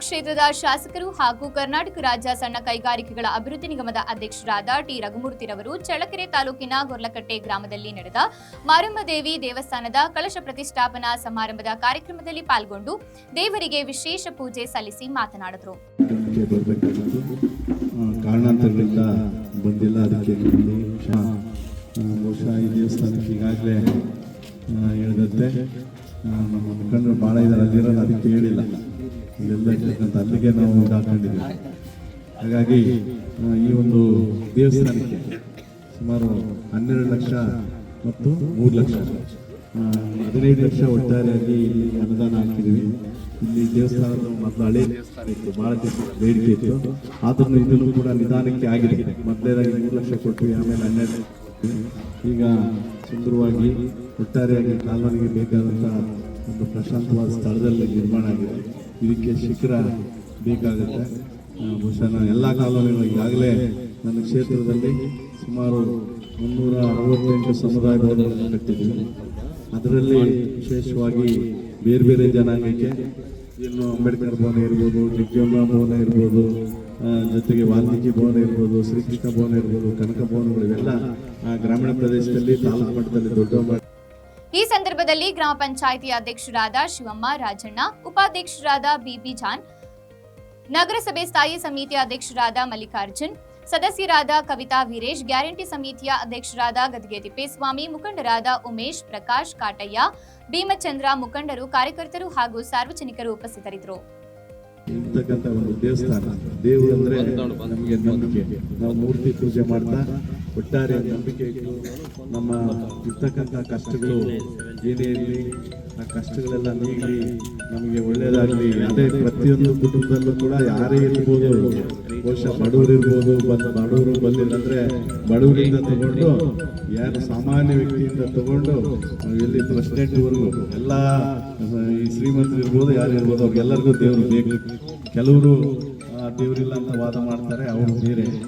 ಕ್ಷೇತ್ರದ ಶಾಸಕರು ಹಾಗೂ ಕರ್ನಾಟಕ ರಾಜ್ಯ ಸಣ್ಣ ಕೈಗಾರಿಕೆಗಳ ಅಭಿವೃದ್ಧಿ ನಿಗಮದ ಅಧ್ಯಕ್ಷರಾದ ಟಿ. ರಘುಮೂರ್ತಿರವರು ಚಳ್ಳಕೆರೆ ತಾಲೂಕಿನ ಗೊರ್ಲಕಟ್ಟೆ ಗ್ರಾಮದಲ್ಲಿ ನಡೆದ ಮಾರಮ್ಮದೇವಿ ದೇವಸ್ಥಾನದ ಕಳಶ ಪ್ರತಿಷ್ಠಾಪನಾ ಸಮಾರಂಭದ ಕಾರ್ಯಕ್ರಮದಲ್ಲಿ ಪಾಲ್ಗೊಂಡು ದೇವರಿಗೆ ವಿಶೇಷ ಪೂಜೆ ಸಲ್ಲಿಸಿ ಮಾತನಾಡಿದರು. ಹೇಳಿದಂತೆ ನಮ್ಮ ಮುಖಂಡರು ಭಾಳ ಇದ್ದಾರೆ ಅಲ್ಲಿರೋದು ಅದಕ್ಕೆ ಹೇಳಿಲ್ಲ. ಇಲ್ಲೆಲ್ಲ ಅಲ್ಲಿಗೆ ನಾವು ಇದಾಕೊಂಡಿದ್ದೀವಿ ಹಾಗಾಗಿ ಈ ಒಂದು ದೇವಸ್ಥಾನಕ್ಕೆ ಸುಮಾರು ಹನ್ನೆರಡು ಲಕ್ಷ ಮತ್ತು ಮೂರು ಲಕ್ಷ ಹದಿನೈದು ಲಕ್ಷ ಒಟ್ಟಾರೆಯಾಗಿ ಇಲ್ಲಿ ಅನುದಾನ ಹಾಕಿದ್ದೀವಿ. ಇಲ್ಲಿ ದೇವಸ್ಥಾನದ ಮೊದಲು ಹಳೆ ದೇವಸ್ಥಾನ ಇತ್ತು ಭಾಳ ಬೇಡಿಕೆ ಇತ್ತು. ಆದ್ರೂ ಇದನ್ನು ಕೂಡ ನಿಧಾನಕ್ಕೆ ಆಗಿದೆ. ಮೊದಲೇದಾಗಿ ಮೂರು ಲಕ್ಷ ಕೊಟ್ವಿ, ಆಮೇಲೆ ಹನ್ನೆರಡು. ಈಗ ಸುಂದರವಾಗಿ ಒಟ್ಟಾರೆಯಾಗಿ ಕಾಲೋನಿಗೆ ಬೇಕಾದಂಥ ಒಂದು ಪ್ರಶಾಂತವಾದ ಸ್ಥಳದಲ್ಲಿ ನಿರ್ಮಾಣ ಆಗಿದೆ. ಇದಕ್ಕೆ ಶಿಖರ ಬೇಕಾಗುತ್ತೆ. ಬಹುಶಃ ನಾನು ಎಲ್ಲ ಕಾಲೋನಿಗಳು ಈಗಾಗಲೇ ನನ್ನ ಕ್ಷೇತ್ರದಲ್ಲಿ ಸುಮಾರು ಮುನ್ನೂರ ಅರವತ್ತೆಂಟು ಸಮುದಾಯ ಭವನಗಳನ್ನು ಅದರಲ್ಲಿ ವಿಶೇಷವಾಗಿ ಬೇರೆ ಬೇರೆ ಜನಾಂಗಕ್ಕೆ ಇನ್ನು ಅಂಬೇಡ್ಕರ್ ಭವನ ಇರ್ಬೋದು ಜಗ್ಗಮ್ಮ ಭವನ ಇರ್ಬೋದು ಜೊತೆಗೆ ವಾಲ್ಮೀಕಿ ಭವನ ಇರ್ಬೋದು ಶ್ರೀಕೃಷ್ಣ ಭವನ ಇರ್ಬೋದು ಕನಕ ಭವನಗಳು ಇವೆಲ್ಲ ಆ, ಗ್ರಾಮೀಣ ಪ್ರದೇಶದಲ್ಲಿ ತಾಲೂಕು ಮಟ್ಟದಲ್ಲಿ ದೊಡ್ಡ ಸಂದರ್ಭದಲ್ಲಿ ಗ್ರಾಮ ಪಂಚಾಯಿತಿ ಅಧ್ಯಕ್ಷರಾದ ಶಿವಮ್ಮ, ರಾಜಣ್ಣ, ಉಪಾಧ್ಯಕ್ಷರಾದ ಬಿಬಿ ಜಾನ್, ನಗರಸಭೆ ಸ್ಥಾಯಿ ಸಮಿತಿ ಅಧ್ಯಕ್ಷರಾದ ಮಲ್ಲಿಕಾರ್ಜುನ್, ಸದಸ್ಯರಾದ ಕವಿತಾ ವೀರೇಶ್, ಗ್ಯಾರಂಟಿ ಸಮಿತಿಯ ಅಧ್ಯಕ್ಷರಾದ ಗದ್ಗೆ ತಿಪ್ಪೇಸ್ವಾಮಿ ಮುಖಂಡರಾದ ಉಮೇಶ್, ಪ್ರಕಾಶ್ ಕಾಟಯ್ಯ, ಭೀಮಚಂದ್ರ ಮುಖಂಡರು, ಕಾರ್ಯಕರ್ತರು ಹಾಗೂ ಸಾರ್ವಜನಿಕರು ಉಪಸ್ಥಿತರಿದ್ದರು. ಇರ್ತಕ್ಕಂಥ ಒಂದು ದೇವಸ್ಥಾನ. ಅಂದ್ರೆ ನಮಗೆ ನಂಬಿಕೆ. ನಾವು ಮೂರ್ತಿ ಪೂಜೆ ಮಾಡ್ತಾ, ಒಟ್ಟಾರೆ ನಂಬಿಕೆ ನಮ್ಮ ಇರ್ತಕ್ಕಂಥ ಕಷ್ಟಗಳು ಏನೇ ಆ ಕಷ್ಟಗಳೆಲ್ಲ ನೀಡಿ ನಮಗೆ ಒಳ್ಳೆಯದಾಗಲಿ ಅದೇ ಪ್ರತಿಯೊಂದು ಕುಟುಂಬದಲ್ಲೂ ಕೂಡ ಯಾರೇ ಇರ್ಬೋದು ಬಹುಶಃ ಬಡವರು ಇರ್ಬೋದು, ಬಂದು ಬಡವರು ಬಂದಿಲ್ಲ ಅಂದರೆ ಬಡವರಿಂದ ತಗೊಂಡು, ಯಾರು ಸಾಮಾನ್ಯ ವ್ಯಕ್ತಿಯಿಂದ ತಗೊಂಡು ಎಲ್ಲಿ ಪ್ರೆಸಿಡೆಂಟ್ವರೆಗೂ ಎಲ್ಲ ಈ ಶ್ರೀಮಂತರು ಇರ್ಬೋದು, ಯಾರು ಇರ್ಬೋದು, ಅವ್ರಿಗೆಲ್ಲರಿಗೂ ದೇವರು ಬೇಕು. ಕೆಲವರು ದೇವರಿಲ್ಲ ಅಂತ ವಾದ ಮಾಡ್ತಾರೆ, ಅವರು ಬೇರೆ.